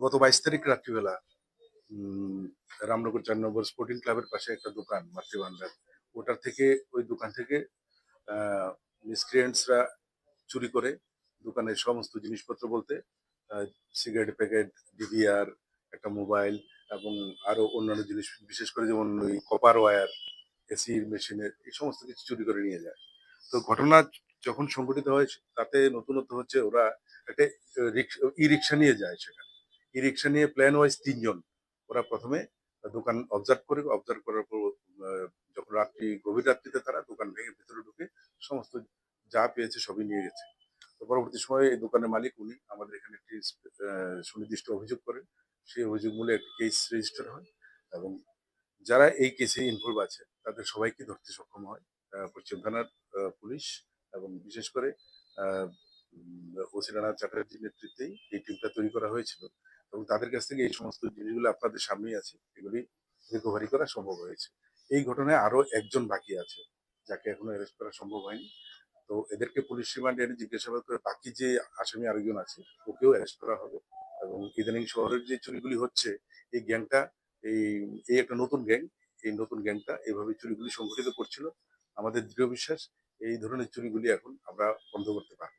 গত বাইশ তারিখ রাত্রিবেলা রামনগর চার নম্বর স্পোর্টিং ক্লাবের পাশে একটা দোকান মাতৃভান্ডার ওটার থেকে, ওই দোকান থেকে মিসক্রিয়েন্টসরা চুরি করে দোকানের সমস্ত জিনিসপত্র বলতে সিগারেট প্যাকেট ডিভিআর একটা মোবাইল এবং আরও অন্যান্য জিনিস, বিশেষ করে যেমন ওই কপার ওয়্যার এসি মেশিনের এই সমস্ত কিছু চুরি করে নিয়ে যায়। তো ঘটনা যখন সংঘটিত হয় তাতে নতুনত্ব হচ্ছে ওরা একটা ই রিক্সা নিয়ে যায় সেখানে। ই রিক্সা নিয়ে প্ল্যান ওয়াইজ তিনজন। ওরা প্রথমে দোকান অবজার্ভ করে অবজার্ভ করার পর যখন রাত্রি, গভীর রাত্রিতে তারা দোকান ভেঙে ভেতরে ঢুকে সমস্ত যা পেয়েছে সবই নিয়ে গেছে। তো পরবর্তী সময়ে এই দোকানের মালিক উনি আমাদের এখানে একটি আহ, সুনির্দিষ্ট অভিযোগ করেন, সেই অভিযোগ মূলে একটি কেস রেজিস্টার হয় এবং যারা এই কেসে ইনভলভ আছে, তাদের সবাইকে ধরতে সক্ষম হয় পশ্চিম থানার পুলিশ এবং বিশেষ করে ওসি রানা চ্যাটার্জির নেতৃত্বেই এই টিমটা তৈরি করা হয়েছিল এবং তাদের কাছ থেকে এই সমস্ত জিনিসগুলো আপনাদের সামনেই আছে, এগুলি রিকভারি করা সম্ভব হয়েছে। এই ঘটনায় আরও একজন বাকি আছে, যাকে এখনও অ্যারেস্ট করা সম্ভব হয়নি। তো এদেরকে পুলিশ রিমান্ডে এনে জিজ্ঞাসাবাদ করে বাকি যে আসামি আরেকজন আছে ওকেও অ্যারেস্ট করা হবে। এবং ইদানিং শহরের যে চুরিগুলি হচ্ছে এই গ্যাংটা এই এই একটা নতুন গ্যাং এই নতুন গ্যাংটা এইভাবে চুরিগুলি সংঘটিত করছিল। আমাদের দৃঢ় বিশ্বাস এই ধরনের চুরিগুলি এখন আমরা বন্ধ করতে পারব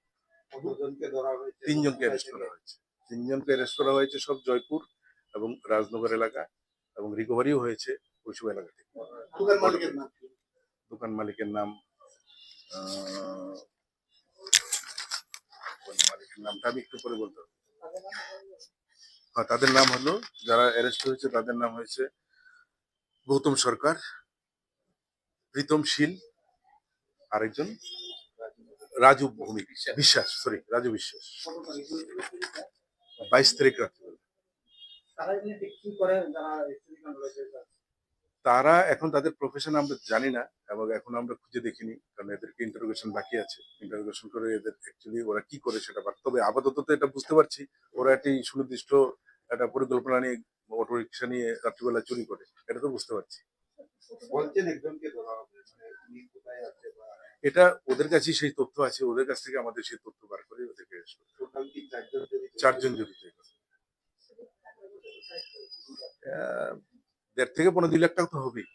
তিনজনকে অ্যারেস্ট করা হয়েছে। তিনজনকে অ্যারেস্ট করা হয়েছে সব জয়পুর এবং রাজনগর এলাকা এবং রিকভারিও হয়েছে ওইসব এলাকা থেকে। দোকান মালিকের নাম নামটা একটু পরে বলতে হ্যাঁ তাদের নাম হলো, যারা অ্যারেস্ট হয়েছে, তাদের নাম হয়েছে গৌতম সরকার, প্রীতম শীল, আরেকজন রাজু ভৌমিক, বিশ্বাস সরি রাজু বিশ্বাস। বাইশ তারিখ রাত্রিবেলা। তারা এখানে তাদের প্রফেশন আমরা জানি না এবং এখন আমরা খুঁজে দেখিনি কারণ এদেরকে ইন্টারোগেশন বাকি আছে। ইন্টারোগেশন করে এদের অ্যাকচুয়ালি ওরা কি করে সেটা বাট তবে আপাতত তো এটা বুঝতে পারছি ওরা একটি সুনির্দিষ্ট একটা পরিকল্পনা নিয়ে অটো রিক্সা নিয়ে রাত্রিবেলা চুরি করে এটা তো বুঝতে পারছি। বলছেন একজনকে ধরা হবে মানে উনি কোথায় আছে বা এটা ওদের কাছেই সেই তথ্য আছে ওদের কাছ থেকে আমাদের সেই তথ্য বার করে ওদেরকে চারজন জড়িত? দেড় থেকে পনেরো দুই লাখ টাকা তো হবেই।